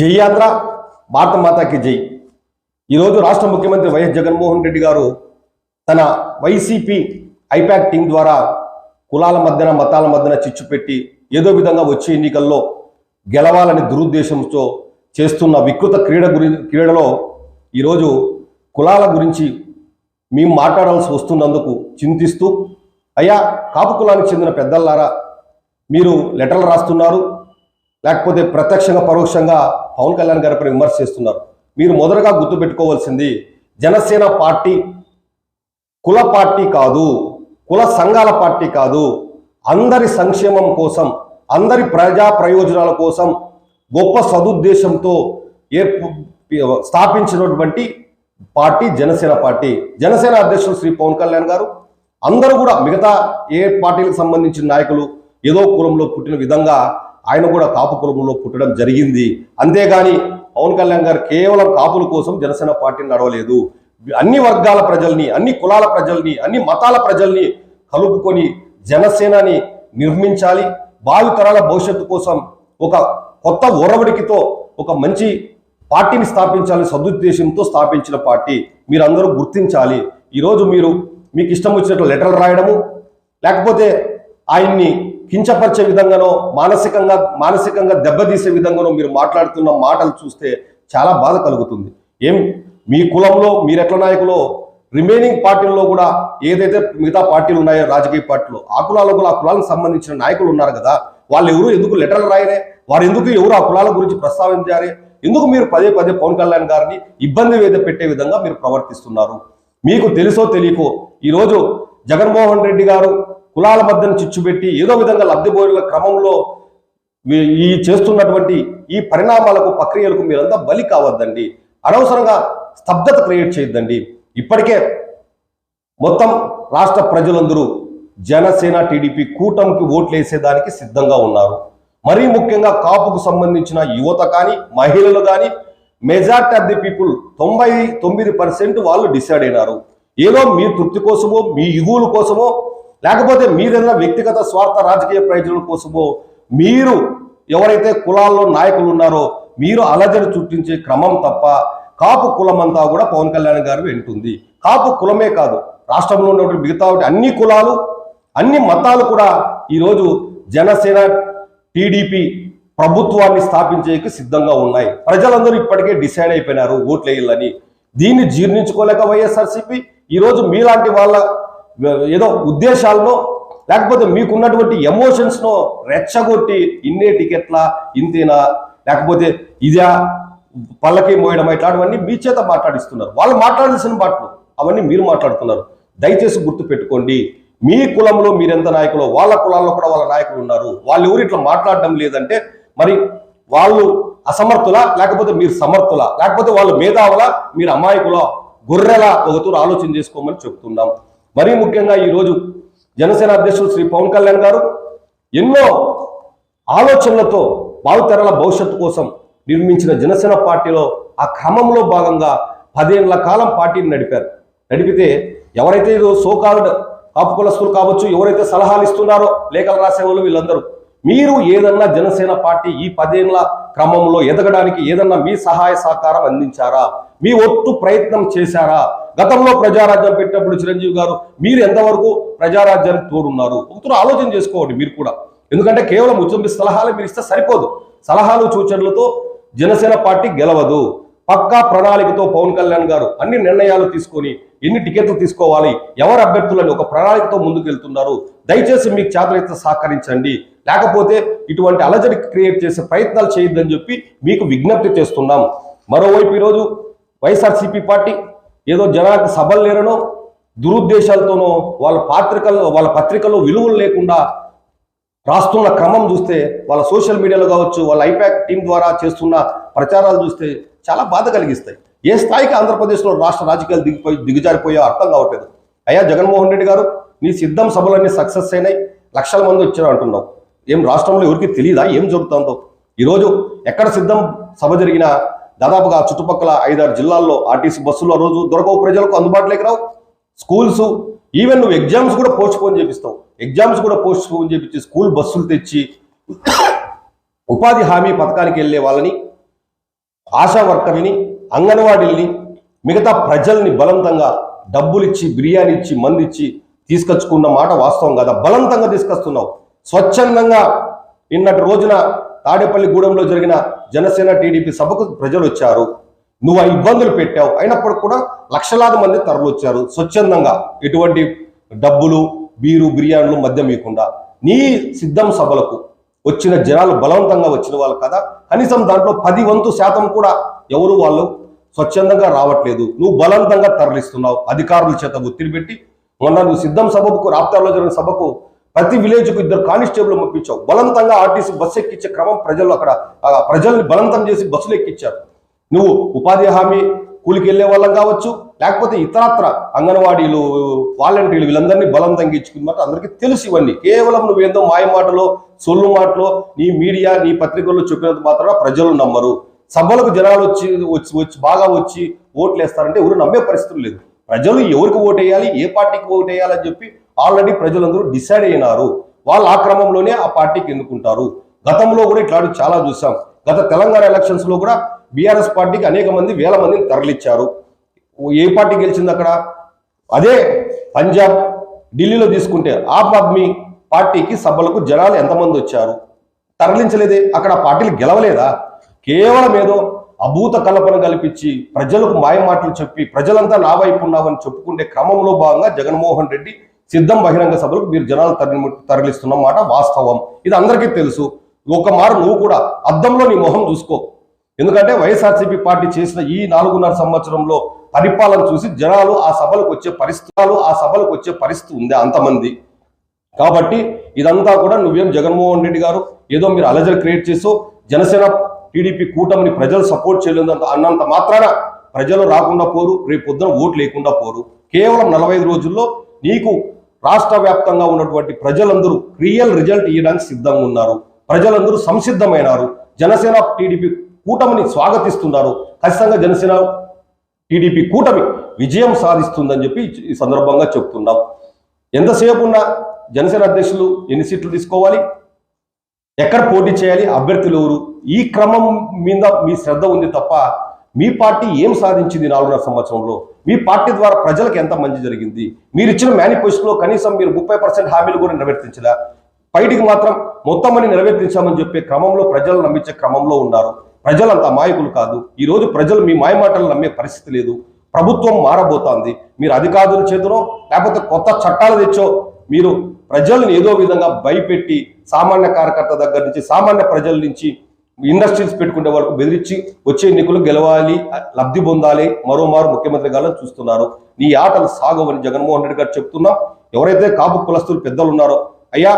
జై యాత్ర భారత మాతాకి జై. ఈరోజు రాష్ట్ర ముఖ్యమంత్రి వైఎస్ జగన్మోహన్ రెడ్డి గారు తన వైసీపీ ఐపాక్ టీం ద్వారా కులాల మధ్యన మతాల మధ్యన చిచ్చు పెట్టి ఏదో విధంగా వచ్చే ఎన్నికల్లో గెలవాలని దురుద్దేశంతో చేస్తున్న వికృత క్రీడ గురి క్రీడలో ఈరోజు కులాల గురించి మేము మాట్లాడాల్సి వస్తున్నందుకు చింతిస్తూ అయ్యా కాపు కులానికి చెందిన పెద్దల్లారా మీరు లెటర్లు రాస్తున్నారు. లేకపోతే ప్రత్యక్షంగా పరోక్షంగా పవన్ కళ్యాణ్ గారిపై విమర్శ చేస్తున్నారు. మీరు మొదటగా గుర్తుపెట్టుకోవాల్సింది జనసేన పార్టీ కుల పార్టీ కాదు కుల సంఘాల పార్టీ కాదు. అందరి సంక్షేమం కోసం అందరి ప్రజా ప్రయోజనాల కోసం గొప్ప సదుద్దేశంతో ఏర్పు స్థాపించినటువంటి పార్టీ జనసేన పార్టీ. జనసేన అధ్యక్షుడు శ్రీ పవన్ కళ్యాణ్ గారు అందరూ కూడా మిగతా ఏ పార్టీలకు సంబంధించిన నాయకులు ఏదో కులంలో పుట్టిన విధంగా ఆయన కూడా కాపు కులంలో పుట్టడం జరిగింది. అంతేగాని పవన్ కళ్యాణ్ గారు కేవలం కాపుల కోసం జనసేన పార్టీని నడవలేదు. అన్ని వర్గాల ప్రజల్ని అన్ని కులాల ప్రజల్ని అన్ని మతాల ప్రజల్ని కలుపుకొని జనసేనని నిర్మించాలి. భావితరాల భవిష్యత్తు కోసం ఒక కొత్త ఒరవడికితో ఒక మంచి పార్టీని స్థాపించాలని సదుద్దేశంతో స్థాపించిన పార్టీ మీరందరూ గుర్తించాలి. ఈరోజు మీరు మీకు ఇష్టం వచ్చినట్లు లెటర్లు రాయడము లేకపోతే ఆయన్ని కించపరిచే విధంగానో మానసికంగా మానసికంగా దెబ్బతీసే విధంగానో మీరు మాట్లాడుతున్న మాటలు చూస్తే చాలా బాధ కలుగుతుంది. ఏం? మీ కులంలో మీరు ఎట్ల నాయకులో? రిమైనింగ్ పార్టీల్లో కూడా ఏదైతే మిగతా పార్టీలు ఉన్నాయో రాజకీయ పార్టీలు ఆ కులాలకు కూడా ఆ కులాలకు సంబంధించిన నాయకులు ఉన్నారు కదా వాళ్ళు ఎవరు ఎందుకు లెటర్లు రాయనే వారు ఎందుకు ఎవరు ఆ కులాల గురించి ప్రస్తావించారే ఎందుకు మీరు పదే పదే పవన్ కళ్యాణ్ గారిని ఇబ్బంది వేద పెట్టే విధంగా మీరు ప్రవర్తిస్తున్నారు? మీకు తెలుసో తెలియకో ఈరోజు జగన్మోహన్ రెడ్డి గారు కులాల మధ్యన చిచ్చుపెట్టి ఏదో విధంగా లబ్ధిపోయిన క్రమంలో ఈ చేస్తున్నటువంటి ఈ పరిణామాలకు ప్రక్రియలకు మీరంతా బలి కావద్దండి. అనవసరంగా స్తబ్దత క్రియేట్ చేయొద్దండి. ఇప్పటికే మొత్తం రాష్ట్ర ప్రజలందరూ జనసేన టీడీపీ కూటమికి ఓట్లు వేసేదానికి సిద్ధంగా ఉన్నారు. మరీ ముఖ్యంగా కాపుకు సంబంధించిన యువత కానీ మహిళలు కానీ మెజార్టీ ఆఫ్ ది పీపుల్ తొంభై తొమ్మిది పర్సెంట్ వాళ్ళు డిసైడ్ అయినారు. ఏదో మీ తృప్తి కోసమో మీ ఇగువుల కోసమో లేకపోతే మీరేదైనా వ్యక్తిగత స్వార్థ రాజకీయ ప్రయోజనాల కోసమో మీరు ఎవరైతే కులాల్లో నాయకులు ఉన్నారో మీరు అలజడి చుట్టించే క్రమం తప్ప కాపు కులం అంతా కూడా పవన్ కళ్యాణ్ గారు వింటుంది. కాపు కులమే కాదు రాష్ట్రంలో ఉన్నటువంటి మిగతా అన్ని కులాలు అన్ని మతాలు కూడా ఈరోజు జనసేన టీడీపీ ప్రభుత్వాన్ని స్థాపించేకి సిద్ధంగా ఉన్నాయి. ప్రజలందరూ ఇప్పటికే డిసైడ్ అయిపోయినారు ఓట్లేయాలని. దీన్ని జీర్ణించుకోలేక వైఎస్ఆర్సీపీ ఈరోజు మీలాంటి వాళ్ళ ఏదో ఉద్దేశాల్లో లేకపోతే మీకున్నటువంటి ఎమోషన్స్ను రెచ్చగొట్టి ఇన్నే టికెట్లా ఇంతేనా? లేకపోతే ఇదా పళ్ళకి మోయడం ఇట్లాంటివన్నీ మీ చేత మాట్లాడిస్తున్నారు. వాళ్ళు మాట్లాడాల్సిన మాటలు అవన్నీ మీరు మాట్లాడుతున్నారు. దయచేసి గుర్తు పెట్టుకోండి మీ కులంలో మీరెంత నాయకులు వాళ్ళ కులాల్లో కూడా వాళ్ళ నాయకులు ఉన్నారు. వాళ్ళు ఎవరు ఇట్లా మాట్లాడడం లేదంటే మరి వాళ్ళు అసమర్థులా లేకపోతే మీరు సమర్థులా లేకపోతే వాళ్ళు మేధావులా మీరు అమాయకులా గొర్రెలా ఒకతూరు ఆలోచన చేసుకోమని చెప్తున్నాం. మరీ ముఖ్యంగా ఈరోజు జనసేన అధ్యక్షుడు శ్రీ పవన్ కళ్యాణ్ గారు ఎన్నో ఆలోచనలతో భావితరాల భవిష్యత్తు కోసం నిర్మించిన జనసేన పార్టీలో ఆ క్రమంలో భాగంగా పదేళ్ళ కాలం పార్టీని నడిపారు. నడిపితే ఎవరైతే ఇది సోకాల్డ్ కాపు కులస్తులు కావచ్చు ఎవరైతే సలహాలు ఇస్తున్నారో లేఖలు రాసేవాళ్ళు వీళ్ళందరూ మీరు ఏదన్నా జనసేన పార్టీ ఈ పదేళ్ళ క్రమంలో ఎదగడానికి ఏదన్నా మీ సహాయ సహకారం అందించారా? మీ ఒట్టు ప్రయత్నం చేశారా? గతంలో ప్రజారాజ్యం పెట్టినప్పుడు చిరంజీవి గారు మీరు ఎంతవరకు ప్రజారాజ్యానికి తోడున్నారు? ఒకరు ఆలోచన చేసుకోండి మీరు కూడా. ఎందుకంటే కేవలం ఉచిత సలహాలు మీరు ఇస్తే సరిపోదు. సలహాలు సూచనలతో జనసేన పార్టీ గెలవదు. పక్కా ప్రణాళికతో పవన్ కళ్యాణ్ గారు అన్ని నిర్ణయాలు తీసుకొని ఎన్ని టికెట్లు తీసుకోవాలి ఎవరు అభ్యర్థులని ఒక ప్రణాళికతో ముందుకు వెళ్తున్నారు దయచేసి మీకు చేతనైతే సహకరించండి. లేకపోతే ఇటువంటి అలజడి క్రియేట్ చేసే ప్రయత్నాలు చేయొద్దని చెప్పి మీకు విజ్ఞప్తి చేస్తున్నాం. మరోవైపు ఈరోజు వైఎస్ఆర్సీపీ పార్టీ ఏదో జనానికి సభలు లేరనో దురుద్దేశాలతోనో వాళ్ళ పాత్రికల్లో వాళ్ళ పత్రికల్లో విలువలు లేకుండా రాస్తున్న క్రమం చూస్తే వాళ్ళ సోషల్ మీడియాలో కావచ్చు వాళ్ళ ఐపాక్ టీం ద్వారా చేస్తున్న ప్రచారాలు చూస్తే చాలా బాధ కలిగిస్తాయి. ఏ స్థాయికి ఆంధ్రప్రదేశ్లో రాష్ట్ర రాజకీయాలు దిగిపోయి దిగజారిపోయో అర్థం కావట్లేదు. అయ్యా జగన్మోహన్ రెడ్డి గారు నీ సిద్ధం సభలన్నీ సక్సెస్ అయినాయి లక్షల మంది వచ్చారు అంటున్నావు. ఏం రాష్ట్రంలో ఎవరికి తెలియదా ఏం జరుగుతుందో? ఈరోజు ఎక్కడ సిద్ధం సభ జరిగినా దాదాపుగా చుట్టుపక్కల ఐదారు జిల్లాల్లో ఆర్టీసీ బస్సులు ఆ రోజు దొరకవు ప్రజలకు అందుబాటులోకి రావు. స్కూల్స్ ఈవెన్ నువ్వు ఎగ్జామ్స్ కూడా పోస్ట్ పోన్ చేపిస్తావు. ఎగ్జామ్స్ కూడా పోస్ట్ పోన్ చేపించి స్కూల్ బస్సులు తెచ్చి ఉపాధి హామీ పథకానికి వెళ్ళే వాళ్ళని ఆశా వర్కర్ని అంగన్వాడీల్ని మిగతా ప్రజల్ని బలవంతంగా డబ్బులు ఇచ్చి బిర్యానీ ఇచ్చి మంది ఇచ్చి తీసుకొచ్చుకున్న మాట వాస్తవం కదా? బలవంతంగా తీసుకొస్తున్నావు. స్వచ్ఛందంగా నిన్నటి రోజున తాడేపల్లిగూడెంలో జరిగిన జనసేన టీడీపీ సభకు ప్రజలు వచ్చారు. నువ్వు ఆ ఇబ్బందులు పెట్టావు. అయినప్పటికి కూడా లక్షలాది మంది తరలొచ్చారు స్వచ్ఛందంగా ఎటువంటి డబ్బులు బీరు బిర్యానీలు మద్యం ఇవ్వకుండా నీ సిద్ధం సభలకు వచ్చిన జనాలు బలవంతంగా వచ్చిన వాళ్ళు కదా. కనీసం దాంట్లో పది వంతు శాతం కూడా ఎవరు వాళ్ళు స్వచ్ఛందంగా రావట్లేదు. నువ్వు బలవంతంగా తరలిస్తున్నావు. అధికారుల చేత ఒత్తిడి పెట్టి మొన్న నువ్వు సిద్ధం సభకు రాప్తార్లో జరిగిన సభకు ప్రతి విలేజ్కు ఇద్దరు కానిస్టేబుల్ పంపించావు. బలవంతంగా ఆర్టీసీ బస్సు ఎక్కించే క్రమం ప్రజలు అక్కడ ప్రజల్ని బలవంతం చేసి బస్సులు ఎక్కించారు. నువ్వు ఉపాధి హామీ కూలికి వెళ్ళే వాళ్ళం కావచ్చు లేకపోతే ఇతరత్ర అంగన్వాడీలు వాలంటీర్లు వీళ్ళందరినీ బలం తగ్గించుకున్నమాట అందరికీ తెలుసు ఇవన్నీ. కేవలం నువ్వేందో మాయ మాటలో సొల్లు మాటలో నీ మీడియా నీ పత్రికల్లో చెప్పినంత మాత్రమే ప్రజలు నమ్మరు. సభలకు జనాలు వచ్చి వచ్చి వచ్చి బాగా వచ్చి ఓట్లు వేస్తారంటే ఎవరు నమ్మే పరిస్థితులు లేదు. ప్రజలు ఎవరికి ఓటేయాలి ఏ పార్టీకి ఓటేయాలని చెప్పి ఆల్రెడీ ప్రజలందరూ డిసైడ్ అయినారు. వాళ్ళు ఆ క్రమంలోనే ఆ పార్టీకి ఎన్నుకుంటారు గతంలో కూడా ఇట్లాంటివి చాలా చూసాం. గత తెలంగాణ ఎలక్షన్స్లో కూడా బీఆర్ఎస్ పార్టీకి అనేక మంది వేల మందిని తరలిచ్చారు. ఏ పార్టీ గెలిచింది అక్కడ? అదే పంజాబ్. ఢిల్లీలో తీసుకుంటే ఆమ్ ఆద్మీ పార్టీకి సభలకు జనాలు ఎంతమంది వచ్చారు? తరలించలేదే. అక్కడ ఆ పార్టీలు గెలవలేదా? కేవలం ఏదో అభూత కల్పన కల్పించి ప్రజలకు మాయ మాటలు చెప్పి ప్రజలంతా నా వైపు ఉన్నామని చెప్పుకునే క్రమంలో భాగంగా జగన్మోహన్ రెడ్డి సిద్ధం బహిరంగ సభలకు మీరు జనాలు తరలి తరలిస్తున్న మాట వాస్తవం. ఇది అందరికీ తెలుసు. ఒక మారు నువ్వు కూడా అద్దంలో నీ మొహం చూసుకో. ఎందుకంటే వైఎస్ఆర్సీపీ పార్టీ చేసిన ఈ నాలుగున్నర సంవత్సరంలో పరిపాలన చూసి జనాలు ఆ సభలకు వచ్చే పరిస్థితులు ఆ సభలకు వచ్చే పరిస్థితి ఉంది అంతమంది. కాబట్టి ఇదంతా కూడా నువ్వేం జగన్మోహన్ రెడ్డి గారు ఏదో మీరు అలజలు క్రియేట్ చేసో జనసేన టీడీపీ కూటమిని ప్రజలు సపోర్ట్ చేయలేదు అన్నంత మాత్రాన ప్రజలు రాకుండా పోరు రేపు పొద్దున ఓటు లేకుండా పోరు. కేవలం నలభై ఐదు రోజుల్లో నీకు రాష్ట్ర వ్యాప్తంగా ఉన్నటువంటి ప్రజలందరూ రియల్ రిజల్ట్ ఇవ్వడానికి సిద్ధంగా ఉన్నారు. ప్రజలందరూ సంసిద్ధమైనారు. జనసేన టీడీపీ కూటమిని స్వాగతిస్తున్నారు. ఖచ్చితంగా జనసేన టీడీపీ కూటమి విజయం సాధిస్తుందని చెప్పి ఈ సందర్భంగా చెప్తున్నాం. ఎంతసేపు ఉన్న జనసేన అధ్యక్షులు ఎన్ని సీట్లు తీసుకోవాలి? ఎక్కడ పోటీ చేయాలి? అభ్యర్థులు ఎవరు? ఈ క్రమం మీద మీ శ్రద్ధ ఉంది తప్ప మీ పార్టీ ఏం సాధించింది నాలుగున్నర సంవత్సరంలో? మీ పార్టీ ద్వారా ప్రజలకు ఎంత మంచి జరిగింది? మీరు ఇచ్చిన మేనిఫెస్టోలో కనీసం మీరు ముప్పై పర్సెంట్ హామీలు కూడా నెరవేర్తించలే? బయటికి మాత్రం మొత్తం అని నెరవేర్తించామని చెప్పే క్రమంలో ప్రజలు నమ్మించే క్రమంలో ఉన్నారు. ప్రజలంతా మాయకులు కాదు. ఈరోజు ప్రజలు మీ మాయమాటలు నమ్మే పరిస్థితి లేదు. ప్రభుత్వం మారబోతోంది. మీరు అధికారుల చేతునో లేకపోతే కొత్త చట్టాలు తెచ్చో మీరు ప్రజల్ని ఏదో విధంగా భయపెట్టి సామాన్య కార్యకర్త దగ్గర నుంచి సామాన్య ప్రజల నుంచి ఇండస్ట్రీస్ పెట్టుకునే వరకు బెదిరించి వచ్చే ఎన్నికలు గెలవాలి లబ్ధి పొందాలి మరోమారు ముఖ్యమంత్రి గారు చూస్తున్నారు. నీ ఆటలు సాగవని జగన్మోహన్ రెడ్డి గారు చెప్తున్నాం ఎవరైతే కాపు కులస్తులు పెద్దలు ఉన్నారో అయ్యా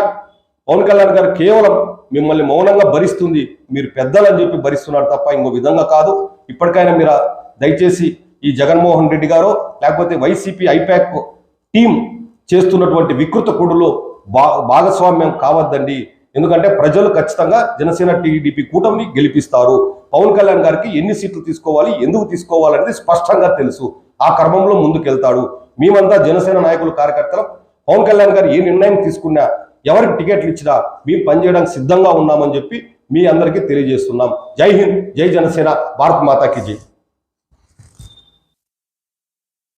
పవన్ కళ్యాణ్ గారు కేవలం మిమ్మల్ని మౌనంగా భరిస్తుంది మీరు పెద్దలని చెప్పి భరిస్తున్నారు తప్ప ఇంకో విధంగా కాదు. ఇప్పటికైనా మీరు దయచేసి ఈ జగన్మోహన్ రెడ్డి గారు లేకపోతే వైసీపీ ఐపాక్ టీం చేస్తున్నటువంటి వికృత కూడులో భాగస్వామ్యం కావద్దండి. ఎందుకంటే ప్రజలు ఖచ్చితంగా జనసేన టీడీపీ కూటమిని గెలిపిస్తారు. పవన్ కళ్యాణ్ గారికి ఎన్ని సీట్లు తీసుకోవాలి ఎందుకు తీసుకోవాలనేది స్పష్టంగా తెలుసు. ఆ క్రమంలో ముందుకెళ్తాడు. మేమంతా జనసేన నాయకులు కార్యకర్తలు. పవన్ కళ్యాణ్ గారు ఏ నిర్ణయం తీసుకున్నా ఎవరికి టికెట్లు ఇచ్చినా మేము పనిచేయడానికి సిద్ధంగా ఉన్నామని చెప్పి మీ అందరికీ తెలియజేస్తున్నాం. జై హింద్ జై జనసేన భారత్ మాతాకి జై.